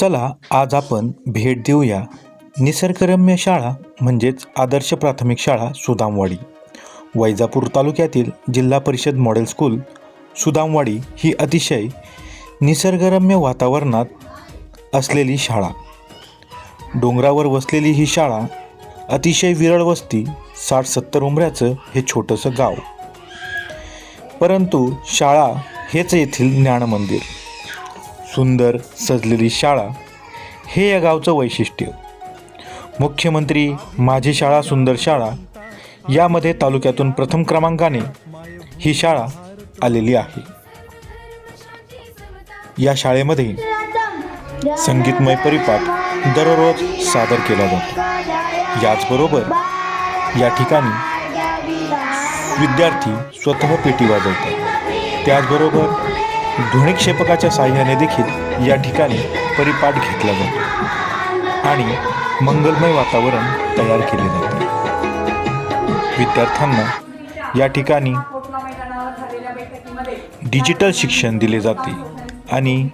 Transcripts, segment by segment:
चला आज आपण भेट देऊया निसर्गरम्य शाळा म्हणजेच आदर्श प्राथमिक शाळा सुदामवाडी. वैजापूर तालुक्यातील जिल्हा परिषद मॉडेल स्कूल सुदामवाडी ही अतिशय निसर्गरम्य वातावरणात असलेली शाळा. डोंगरावर वसलेली ही शाळा अतिशय विरळ वस्ती साठ सत्तर उमऱ्याचं हे छोटंसं गाव. परंतु शाळा हेच येथील ज्ञानमंदिर सुंदर सजलेली शाळा हे या गावचं वैशिष्ट्य. मुख्यमंत्री माझी शाळा सुंदर शाळा यामध्ये तालुक्यातून प्रथम क्रमांकाने ही शाळा आलेली आहे. या शाळेमध्ये संगीतमय परिपाठ दररोज सादर केला जातो. याचबरोबर या ठिकाणी विद्यार्थी स्वतः पेटी वाजवतात. त्याचबरोबर ध्वनिक्षेपकाच्या साह्याने देखील या ठिकाणी परिपाठ घेतला जातो आणि मंगलमय वातावरण तयार केले जाते. विद्यार्थ्यांना या ठिकाणी डिजिटल शिक्षण दिले जाते आणि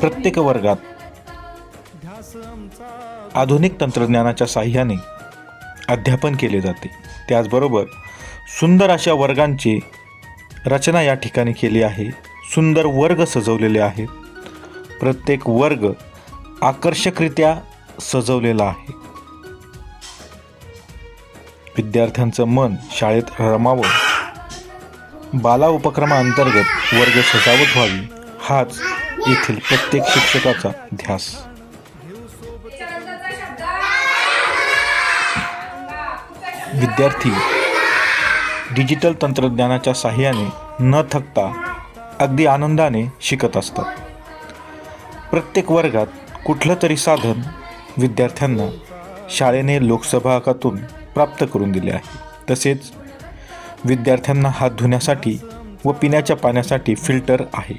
प्रत्येक वर्गात आधुनिक तंत्रज्ञानाच्या साह्याने अध्यापन केले जाते. त्याचबरोबर सुंदर अशा वर्गांचे रचना या ठिकाणी केली आहे. सुंदर वर्ग सजवलेले आहेत. प्रत्येक वर्ग आकर्षकरित्या सजवलेला आहे. विद्यार्थ्यांचं मन शाळेत रमावं. बाला उपक्रमाअंतर्गत वर्ग सजावट व्हावी हाच येथील प्रत्येक शिक्षकाचा ध्यास. विद्यार्थी डिजिटल तंत्रज्ञानाच्या साहाय्याने न थकता अगदी आनंदाने शिकत असतात. प्रत्येक वर्गात कुठलं तरी साधन विद्यार्थ्यांना शाळेने लोकसभागातून प्राप्त करून दिले आहे. तसेच विद्यार्थ्यांना हात धुण्यासाठी व पिण्याच्या पाण्यासाठी फिल्टर आहे.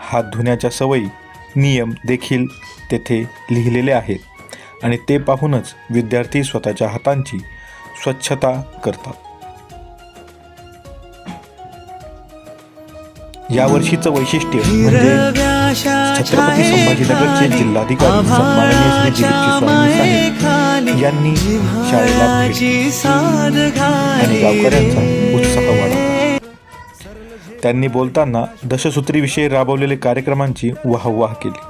हात धुण्याच्या सवयी नियम देखील तेथे लिहिलेले आहेत आणि ते पाहूनच विद्यार्थी स्वतःच्या हातांची स्वच्छता करतात. यावर्षीचं वैशिष्ट्य म्हणजे छत्रपती संभाजीनगरचे जिल्हाधिकारी सन्माननीय श्री दिलीपजी स्वामी साहेब यांनी शाळेला भेट दिली. आणि गावकऱ्यांचा उत्साह वाढवला त्यांनी बोलताना दशसूत्रीविषयी राबवलेले कार्यक्रमांची वाहवाह केली.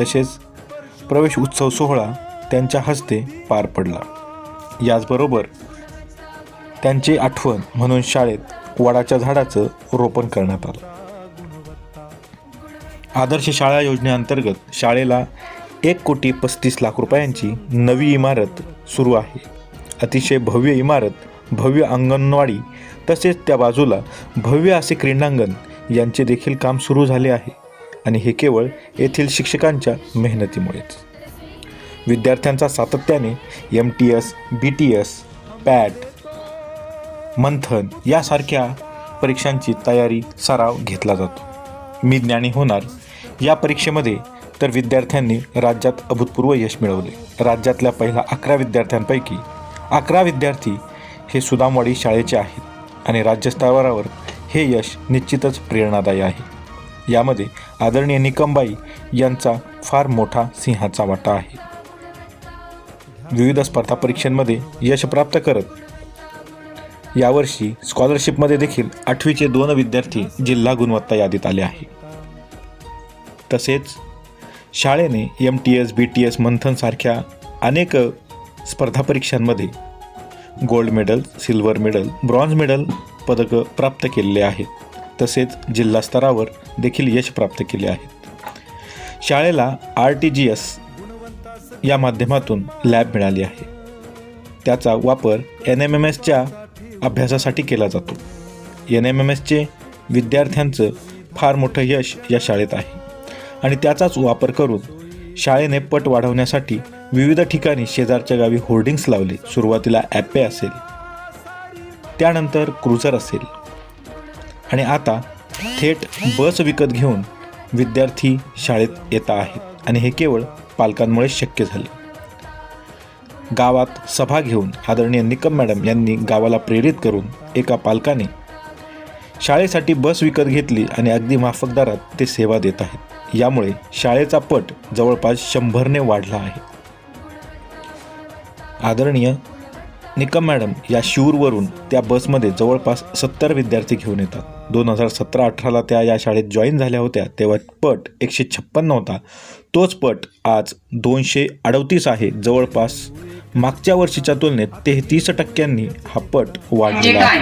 तसेच प्रवेश उत्सव सोहळा त्यांच्या हस्ते पार पडला. याचबरोबर त्यांची आठवण म्हणून शाळेत वडाच्या झाडाचं रोपण करण्यात आलं. आदर्श शाळा योजनेअंतर्गत शाळेला एक कोटी पस्तीस लाख रुपयांची नवी इमारत सुरू आहे. अतिशय भव्य इमारत भव्य अंगणवाडी तसेच त्या बाजूला भव्य असे क्रीडांगण यांचे देखील काम सुरू झाले आहे आणि हे केवळ येथील शिक्षकांच्या मेहनतीमुळेच. विद्यार्थ्यांचा सातत्याने M T S B T S PAT Manthan यासारख्या परीक्षांची तयारी सराव घेतला जातो. मी ज्ञानी होणार या परीक्षेमध्ये तर विद्यार्थ्यांनी राज्यात अभूतपूर्व यश मिळवले. राज्यातल्या पहिल्या अकरा विद्यार्थ्यांपैकी अकरा विद्यार्थी हे सुदामवाडी शाळेचे आहेत आणि राज्यस्तरावर हे यश निश्चितच प्रेरणादायी आहे. यामध्ये आदरणीय निकमबाई यांचा फार मोठा सिंहाचा वाटा आहे. विविध स्पर्धा परीक्षांमध्ये यश प्राप्त करत यावर्षी स्कॉलरशिपमध्ये देखील आठवीचे दोन विद्यार्थी जिल्हा गुणवत्ता यादीत आले आहे तसेच शाळेने M T S B T S मंथनसारख्या अनेक स्पर्धा परीक्षांमध्ये gold medal silver medal bronze medal पदकं प्राप्त केलेले आहेत. तसेच जिल्हा स्तरावर देखील यश प्राप्त केले आहेत. शाळेला आर टी जी एस या माध्यमातून लॅब मिळाली आहे. त्याचा वापर एन एम एम एसच्या अभ्यासासाठी केला जातो. एन एम एम एसचे विद्यार्थ्यांचं फार मोठं यश या शाळेत आहे. आणि त्याचाच वापर करून शाळेने पट वाढवण्यासाठी विविध ठिकाणी शेजारच्या गावी होर्डिंग्स लावले. सुरुवातीला ॲपे असेल. त्यानंतर क्रुझर असेल. आणि आता थेट बस विकत घेऊन विद्यार्थी शाळेत येत आहेत. आणि हे केवळ पालकांमुळे शक्य झाले. गावात सभा घेऊन आदरणीय निकम मॅडम यांनी गावाला प्रेरित करून एका पालकाने शाळेसाठी बस विकत घेतली आणि अगदी माफक दरात ते सेवा देत आहेत. यामुळे शाळेचा पट जवळपास शंभरने वाढला आहे. आदरणीय निकम मॅडम या शिवूरवरून त्या बसमध्ये जवळपास सत्तर विद्यार्थी घेऊन येतात. दोन हजार सतरा अठराला त्या या शाळेत जॉईन झाल्या होत्या तेव्हा पट एकशे छप्पन्न होता. तोच पट आज दोनशे अडतीस आहे जवळपास मागच्या वर्षीच्या तुलनेत तेहतीस टक्क्यांनी हा पट म्हणजे वाढलेला आहे.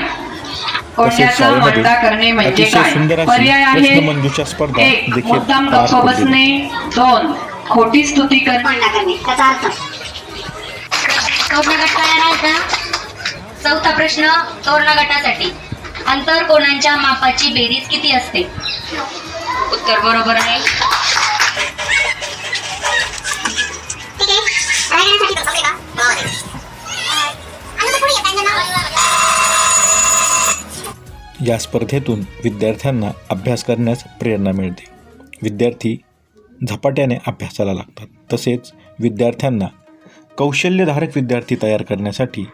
तसेच शाळेमध्ये म्हणजे अतिशय काय? सुंदर अशी पर्याय आहे प्रश्नमंजुषा स्पर्धा देखील खोटी स्तुती करणे. तोरणा गट तयार चौथा प्रश्न तोरणा गटासाठी. अंतर कोणांच्या मापाची बेरीज किती असते? उत्तर बरोबर आहे. या स्पर्धेतून विद्यार्थ्यांना अभ्यास करण्यास प्रेरणा मिळते. विद्यार्थी झपाट्याने अभ्यासाला लागतात. तसेच विद्यार्थ्यांना कौशल्यधारक विद्यार्थी तयार करण्यासाठी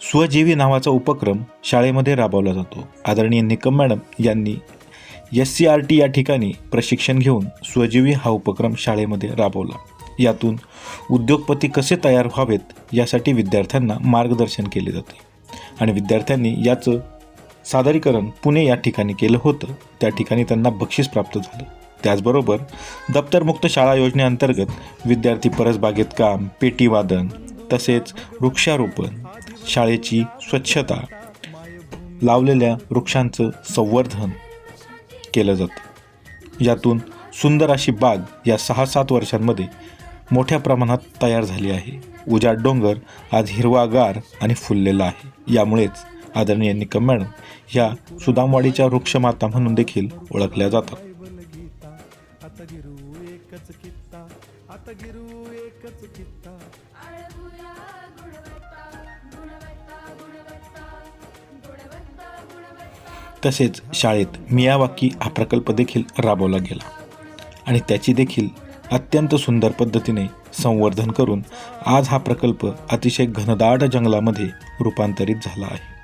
स्वजीवी नावाचा उपक्रम शाळेमध्ये राबवला जातो. आदरणीय निकम मॅडम यांनी एस सी आर टी या ठिकाणी प्रशिक्षण घेऊन स्वजीवी हा उपक्रम शाळेमध्ये राबवला. यातून उद्योगपती कसे तयार व्हावेत यासाठी विद्यार्थ्यांना मार्गदर्शन केले जाते आणि विद्यार्थ्यांनी याचं सादरीकरण पुणे या ठिकाणी केलं होतं. त्या ठिकाणी त्यांना बक्षीस प्राप्त झालं. त्याचबरोबर दप्तरमुक्त शाळा योजनेअंतर्गत विद्यार्थी परसबागेत काम पेटीवादन तसेच वृक्षारोपण शाळेची स्वच्छता लावलेल्या वृक्षांचं संवर्धन केलं जातं. यातून सुंदर अशी बाग या सहा सात वर्षांमध्ये मोठ्या प्रमाणात तयार झाली आहे. उजाड डोंगर आज हिरवागार आणि फुललेला आहे. यामुळेच आदरणीय निकम मॅडम ह्या सुदामवाडीच्या वृक्षमाता म्हणून देखील ओळखल्या जातात. तसेच शाळेत मियावाकी हा प्रकल्प देखील राबवला गेला. आणि त्याची देखील अत्यंत सुंदर पद्धतीने संवर्धन करून आज हा प्रकल्प अतिशय घनदाट जंगलामध्ये रूपांतरित झाला आहे.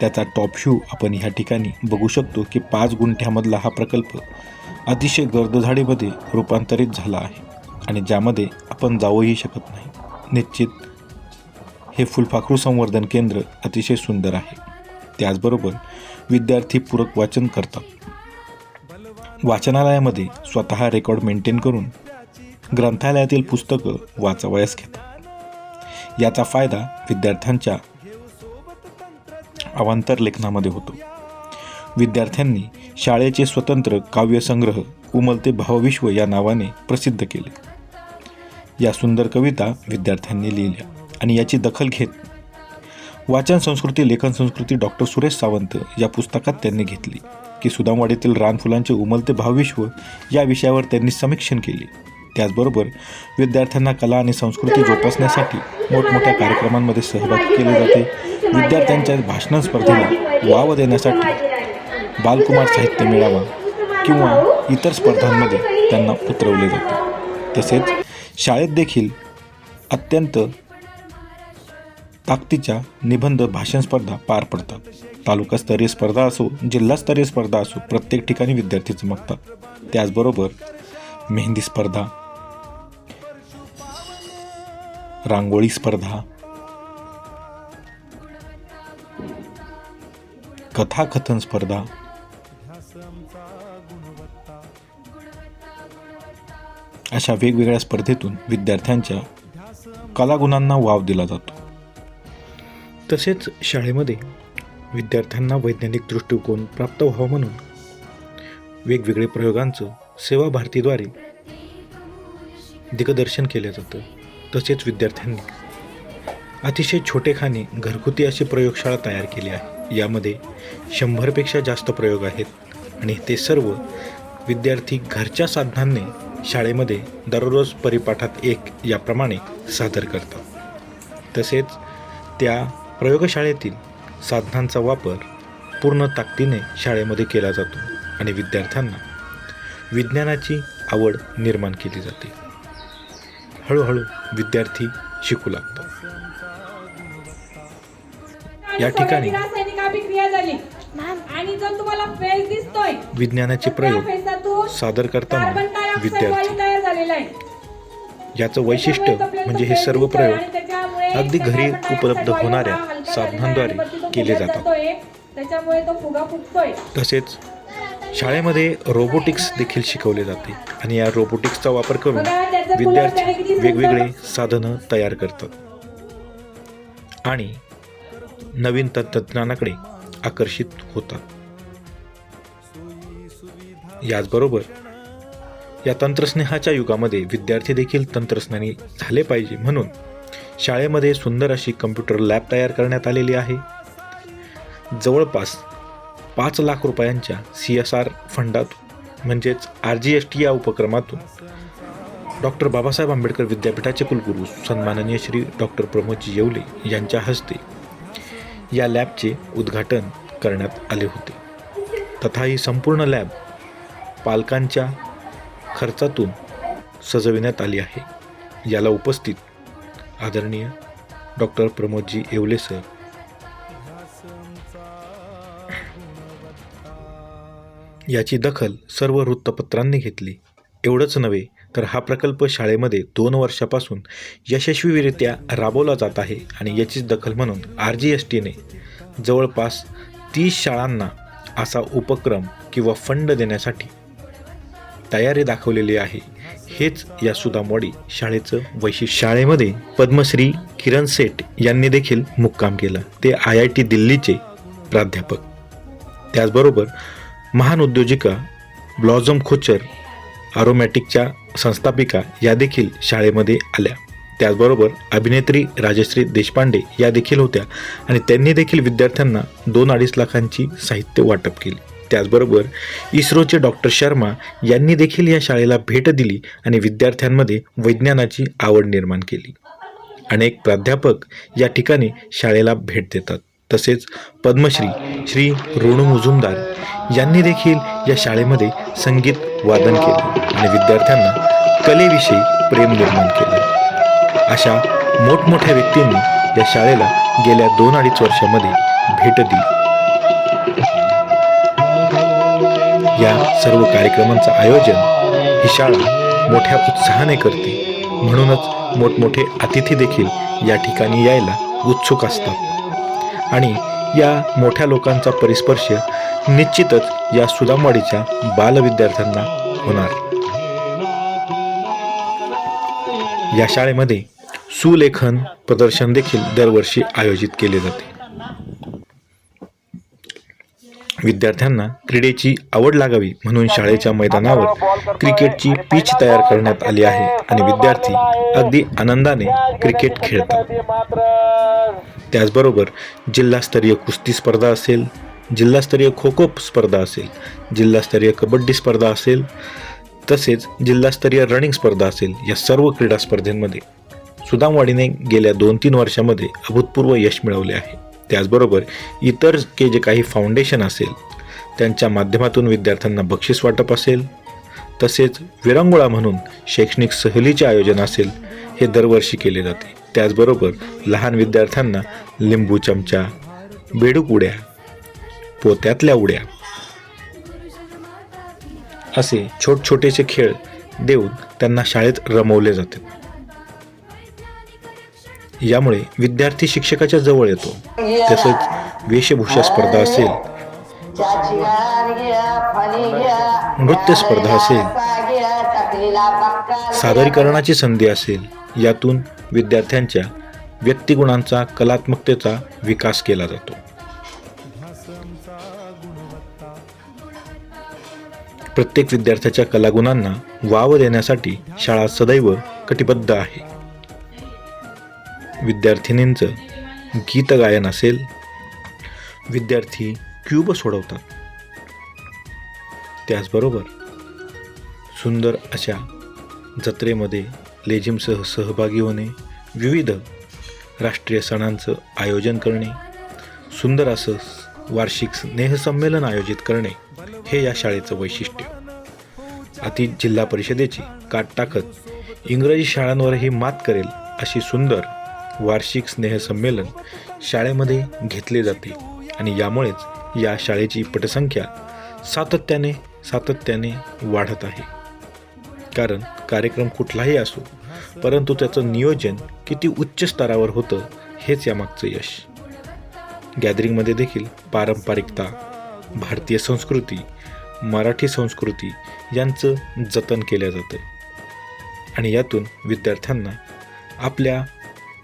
त्याचा टॉप व्ह्यू आपण ह्या ठिकाणी बघू शकतो की पाच गुंठ्यामधला हा प्रकल्प अतिशय गर्दझाडीमध्ये रूपांतरित झाला आहे. आणि ज्यामध्ये आपण जाऊही शकत नाही. निश्चित हे फुलपाखरू संवर्धन केंद्र अतिशय सुंदर आहे. त्याचबरोबर विद्यार्थी पूरक वाचन करतात. वाचनालयामध्ये स्वतः रेकॉर्ड मेंटेन करून ग्रंथालयातील पुस्तकं वाचावयास घेतात. याचा फायदा विद्यार्थ्यांच्या अवांतर लेखनामध्ये होतो. विद्यार्थ्यांनी शाळेचे स्वतंत्र काव्यसंग्रह उमलते भावविश्व या नावाने प्रसिद्ध केले. या सुंदर कविता विद्यार्थ्यांनी लिहिल्या आणि याची दखल घेत वाचन संस्कृती लेखन संस्कृती डॉक्टर सुरेश सावंत या पुस्तकात त्यांनी घेतली की सुदामवाडीतील रानफुलांचे उमलते भावविश्व या विषयावर त्यांनी समीक्षण केले. त्याचबरोबर विद्यार्थ्यांना कला आणि संस्कृती जोपासण्यासाठी मोठमोठ्या कार्यक्रमांमध्ये सहभागी केले जाते. विद्यार्थ्यांच्या भाषण स्पर्धेला वाव देण्यासाठी बालकुमार साहित्य मेळावा किंवा इतर स्पर्धांमध्ये त्यांना उतरवले जाते. तसेच शाळेत देखील अत्यंत ताकदीच्या निबंध भाषण स्पर्धा पार पडतात. तालुकास्तरीय स्पर्धा असो जिल्हास्तरीय स्पर्धा असो प्रत्येक ठिकाणी विद्यार्थी चमकतात. त्याचबरोबर मेहंदी स्पर्धा रांगोळी स्पर्धा कथाकथन स्पर्धा अशा वेगवेगळ्या स्पर्धेतून विद्यार्थ्यांच्या कलागुणांना वाव दिला जातो. तसेच शाळेमध्ये विद्यार्थ्यांना वैज्ञानिक दृष्टिकोन प्राप्त व्हावा म्हणून वेगवेगळे प्रयोगांचं सेवा भारतीद्वारे दिग्दर्शन केलं जातं. तसेच विद्यार्थ्यांनी अतिशय छोटेखानी घरगुती अशी प्रयोगशाळा तयार केली आहे. यामध्ये शंभरपेक्षा जास्त प्रयोग आहेत आणि ते सर्व विद्यार्थी घरच्या साधनांनी शाळेमध्ये दररोज परिपाठात एक याप्रमाणे सादर करतात. तसेच त्या प्रयोगशाळेतील साधनांचा वापर पूर्ण ताकदीने शाळेमध्ये केला जातो आणि विद्यार्थ्यांना विज्ञानाची आवड निर्माण केली जाते. हळूहळू विद्यार्थी शिकू लागतात. या ठिकाणी रासायनिक अभिक्रिया झाली आणि जो तुम्हाला फेस दिसतोय विज्ञानाचे प्रयोग सादर करताना विद्यार्थी वायू तयार झालेला आहे. याचं वैशिष्ट्य म्हणजे हे सर्व प्रयोग अगदी घरी उपलब्ध होणाऱ्या साधनांद्वारे केले जातात. त्याच्यामुळे तो फुगा फुटतोय तसेच शाळेमध्ये रोबोटिक्स देखील शिकवले जाते आणि या रोबोटिक्सचा वापर करून विद्यार्थी. वेगवेगळे साधनं तयार करतात. आणि नवीन तंत्रज्ञानाकडे आकर्षित होतात याचबरोबर या तंत्रस्नेहाच्या युगामध्ये विद्यार्थी देखील तंत्रज्ञानी झाले पाहिजे म्हणून शाळेमध्ये सुंदर अशी कम्प्युटर लॅब तयार करण्यात आलेली आहे. जवळपास पाच लाख रुपयांच्या सी एस आर फंडातून म्हणजेच आर जी एस टी या उपक्रमातून डॉक्टर बाबासाहेब आंबेडकर विद्यापीठाचे कुलगुरू सन्माननीय श्री डॉक्टर प्रमोदजी येवले यांच्या हस्ते या लॅबचे उद्घाटन करण्यात आले होते. तथा ही संपूर्ण लॅब पालकांच्या खर्चातून सजविण्यात आली आहे. याला उपस्थित आदरणीय डॉक्टर प्रमोदजी येवले सर. याची दखल सर्व वृत्तपत्रांनी घेतली. एवढंच नव्हे तर हा प्रकल्प शाळेमध्ये दोन वर्षापासून यशस्वीरित्या राबवला जात आहे आणि याचीच दखल म्हणून आर जी एस टीने जवळपास तीस शाळांना असा उपक्रम किंवा फंड देण्यासाठी तयारी दाखवलेली आहे. हेच या सुदामवाडी शाळेचं वैशिष्ट्य. शाळेमध्ये पद्मश्री किरण सेठ यांनी देखील मुक्काम केला. ते आय आय टी दिल्लीचे प्राध्यापक. त्याचबरोबर महान उद्योजिका ब्लॉझम खोचर आरोमॅटिकच्या संस्थापिका या देखील शाळेमध्ये आल्या. त्याचबरोबर अभिनेत्री राजश्री देशपांडे या देखील होत्या आणि त्यांनी देखील विद्यार्थ्यांना दोन अडीच लाखांची साहित्य वाटप केली. त्याचबरोबर इस्रोचे डॉक्टर शर्मा यांनी देखील या शाळेला भेट दिली आणि विद्यार्थ्यांमध्ये वैज्ञानाची आवड निर्माण केली. अनेक प्राध्यापक या ठिकाणी शाळेला भेट देतात. तसेच पद्मश्री श्री रोणू मुजुमदार यांनी देखील या शाळेमध्ये संगीत वादन केले आणि विद्यार्थ्यांना कलेविषयी प्रेम निर्माण केले. अशा मोठमोठ्या व्यक्तींनी या शाळेला गेल्या दोन अडीच वर्षामध्ये भेट दिली. या सर्व कार्यक्रमांचं आयोजन ही शाळा मोठ्या उत्साहाने करते. म्हणूनच मोठमोठे अतिथी देखील या ठिकाणी यायला उत्सुक असतात. आणि या मोठ्या लोकांचा परिस्पर्श निश्चितच या सुदामवाडीच्या बालविद्यार्थ्यांना होणार. या शाळेमध्ये सुलेखन प्रदर्शन देखील दरवर्षी आयोजित केले जाते. विद्यार्थ्यांना क्रीडेची आवड लागावी म्हणून शाळेच्या मैदानावर क्रिकेटची पिच तयार करण्यात आली आहे आणि विद्यार्थी अगदी आनंदाने क्रिकेट खेळतात. त्याचबरोबर जिल्हास्तरीय कुस्ती स्पर्धा असेल जिल्हास्तरीय खो खो स्पर्धा असेल जिल्हास्तरीय कबड्डी स्पर्धा असेल तसेच जिल्हास्तरीय रनिंग स्पर्धा असेल या सर्व क्रीडा स्पर्धेमध्ये सुदामवाडीने गेल्या दोन तीन वर्षामध्ये अभूतपूर्व यश मिळवले आहे. त्याचबरोबर इतर के जे काही फाउंडेशन असेल त्यांच्या माध्यमातून विद्यार्थ्यांना बक्षीस वाटप असेल तसेच विरंगुळा म्हणून शैक्षणिक सहलीचे आयोजन असेल हे दरवर्षी केले जाते. त्याचबरोबर लहान विद्यार्थ्यांना लिंबू चमचा बेडूक उड्या पोत्यातल्या उड्या असे छोट छोटेसे खेळ देऊन त्यांना शाळेत रमवले जाते. यामुळे विद्यार्थी शिक्षकाच्या जवळ येतो. तसंच वेशभूषा स्पर्धा असेल नृत्य स्पर्धा असेल सादरीकरणाची संधी असेल यातून विद्यार्थ्यांच्या व्यक्तिगुणांचा कलात्मकतेचा विकास केला जातो. प्रत्येक विद्यार्थ्याच्या कलागुणांना वाव देण्यासाठी शाळा सदैव कटिबद्ध आहे. विद्यार्थिनींचं गीत गायन असेल विद्यार्थी क्यूब सोडवतात. त्याचबरोबर सुंदर अशा जत्रेमध्ये लेझिमसह सहभागी होणे विविध राष्ट्रीय सणांचं आयोजन करणे सुंदर असं वार्षिक स्नेहसंमेलन आयोजित करणे हे या शाळेचं वैशिष्ट्य. अति जिल्हा परिषदेची काट टाकत इंग्रजी शाळांवरही मात करेल अशी सुंदर वार्षिक स्नेहसंमेलन शाळेमध्ये घेतले जाते आणि यामुळेच या शाळेची पटसंख्या सातत्याने सातत्याने वाढत आहे. कारण कार्यक्रम कुठलाही असो परंतु त्याचं नियोजन किती उच्च स्तरावर होतं हेच यामागचं यश. गॅदरिंगमध्ये देखील पारंपरिकता भारतीय संस्कृती मराठी संस्कृती यांचं जतन केलं जातं. आणि यातून विद्यार्थ्यांना आपल्या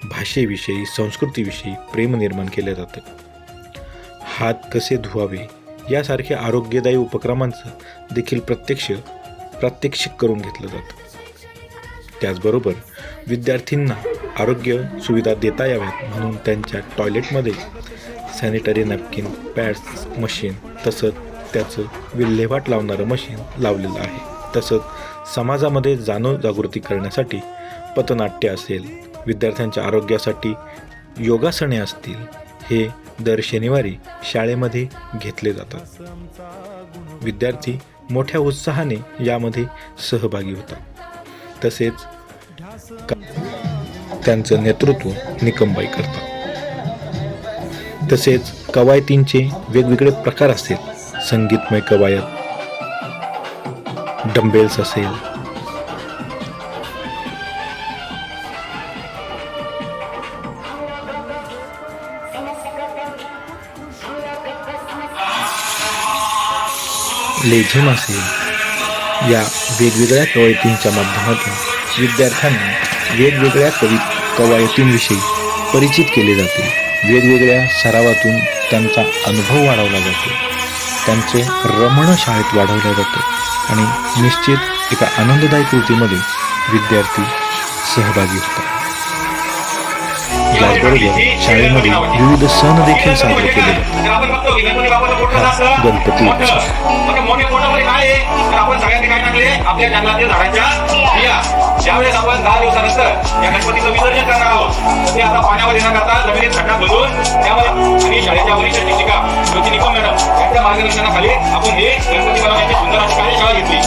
भाषेविषयी संस्कृतीविषयी प्रेम निर्माण केलं जातं. हात कसे धुवावे यासारख्या आरोग्यदायी उपक्रमांचं देखील प्रत्यक्ष प्रात्यक्षिक करून घेतलं जातं. त्याचबरोबर विद्यार्थ्यांना आरोग्य सुविधा देता याव्यात म्हणून त्यांच्या टॉयलेटमध्ये सॅनिटरी नॅपकिन पॅड्स मशीन तसंच त्याचं विल्हेवाट लावणारं मशीन लावलेलं आहे. तसंच समाजामध्ये जाणीव जागृती करण्यासाठी पथनाट्य असेल विद्यार्थ्यांच्या आरोग्यासाठी योगासने असतील हे दर शनिवारी शाळेमध्ये घेतले जातात. विद्यार्थी मोठ्या उत्साहाने यामध्ये सहभागी होतात. तसेच त्यांचं नेतृत्व निकमबाई करतात. तसेच कवायतींचे वेगवेगळे प्रकार असतील. संगीतमय कवायत डंबेल्स असेल. लेझिम असेल. या वेगवेगळ्या कवायतींच्या माध्यमातून विद्यार्थ्यांना वेगवेगळ्या कवी कवायतींविषयी परिचित केले जाते. वेगवेगळ्या सरावातून त्यांचा अनुभव वाढवला जातो. त्यांचे रमण शाळेत वाढवलं जातं आणि निश्चित एका आनंददायी कृतीमध्ये विद्यार्थी सहभागी होतात. याचबरोबर शाळेमध्ये विविध सण देखील साजरे केले जातात. गणपती काय आपण काय आपल्या ज्यावेळेस आपण दहा दिवसानंतर या गणपतीचं विसर्जन करणार आहोत ते आता पाण्यावर न जमिनीत खड्डा खोदून त्यावर आणि शाळेच्या वरिष्ठ शिक्षिका ज्योती मॅडम यांच्या मार्गदर्शनाखाली आपण हे गणपती बनवण्याची सुंदर अशी कार्यशाळा घेतली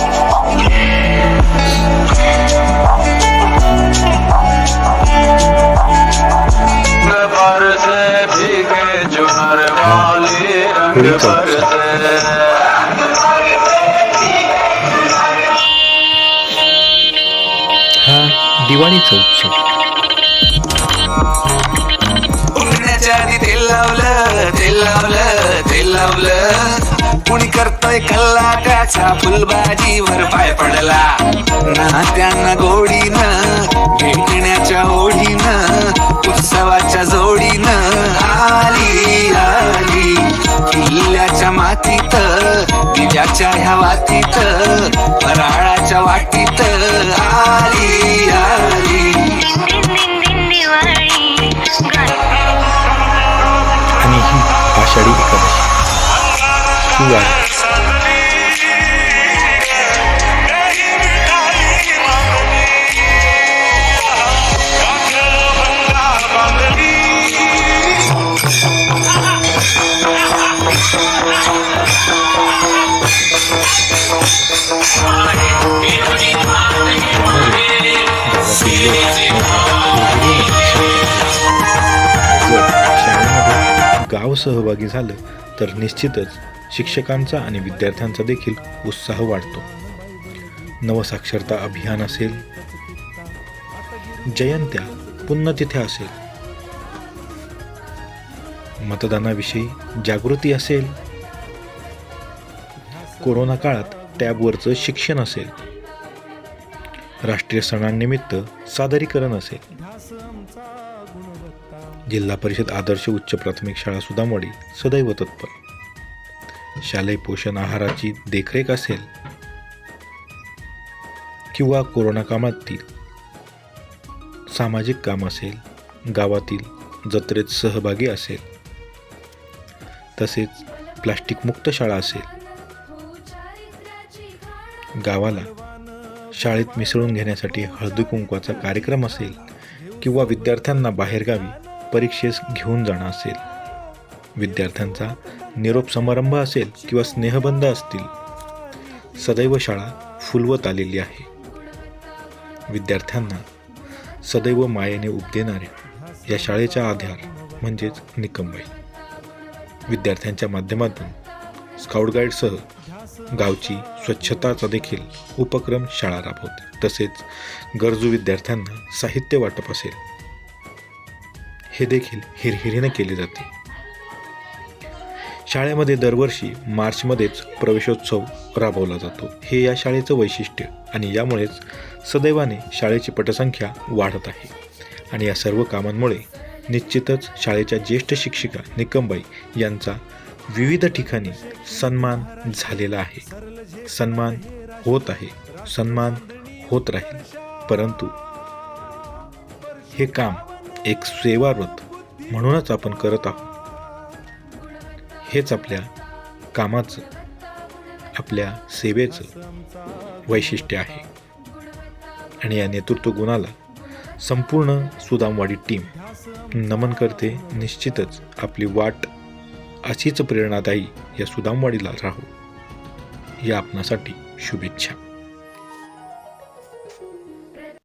हा दिवाळीचा उत्सव. उठण्याच्या आधी तेल लावलं तेल लावलं तेल लावलं. कुणी करतोय कल्लाटाचा फुलबाजीवर पाय पडला. नात्यांना गोडीनं भेटण्याच्या मातीत दिव्याच्या ह्या वातीत फराळाच्या वाटीत आली आली. आणि ही आषाढी एकादशी. गाव सहभागी झालं तर निश्चितच शिक्षकांचा आणि विद्यार्थ्यांचा देखील उत्साह वाढतो. नवसाक्षरता अभियान असेल जयंत्या पुण्यतिथ्या असेल मतदानाविषयी जागृती असेल कोरोना काळात टॅबवरचं शिक्षण असेल राष्ट्रीय सणांनिमित्त सादरीकरण असेल. जिल्हा परिषद आदर्श उच्च प्राथमिक शाळा सुदामवाडी सदैव तत्पर. शालेय पोषण आहाराची देखरेख असेल किंवा कोरोना कामातील सामाजिक काम असेल गावातील जत्रेत सहभागी असेल तसेच प्लास्टिक मुक्त शाळा असेल. गावाला शाळेत मिसळून घेण्यासाठी हळदी कुंकवाचा कार्यक्रम असेल किंवा विद्यार्थ्यांना बाहेरगावी परीक्षेस घेऊन जाणं असेल. विद्यार्थ्यांचा निरोप समारंभ असेल किंवा स्नेहबंध असतील सदैव शाळा फुलवत आलेली आहे. विद्यार्थ्यांना सदैव मायेने उपदेणाऱ्या या शाळेच्या आधार म्हणजेच निकमबाई. विद्यार्थ्यांच्या माध्यमातून स्काउट गाईडसह गावची स्वच्छताचा देखील उपक्रम शाळा राबवते. तसेच गरजू विद्यार्थ्यांना साहित्य वाटप असेल हे देखील हिरहिरीने केले जाते. शाळेमध्ये दरवर्षी मार्चमध्येच प्रवेशोत्सव राबवला जातो. हे या शाळेचं वैशिष्ट्य आणि यामुळेच सदैवाने शाळेची पटसंख्या वाढत आहे. आणि या सर्व कामांमुळे निश्चितच शाळेच्या ज्येष्ठ शिक्षिका निकमबाई यांचा विविध ठिकाणी सन्मान झालेला आहे. सन्मान होत आहे. सन्मान होत राहील. परंतु हे काम एक सेवाव्रत म्हणूनच आपण करत आहोत. हेच आपल्या कामाचं आपल्या सेवेचं वैशिष्ट्य आहे. आणि या नेतृत्व गुणाला संपूर्ण सुदामवाडी टीम नमन करते निश्चितच आपली वाट अशीच प्रेरणादायी या सुदामवाडीला राहू. या आपणासाठी शुभेच्छा.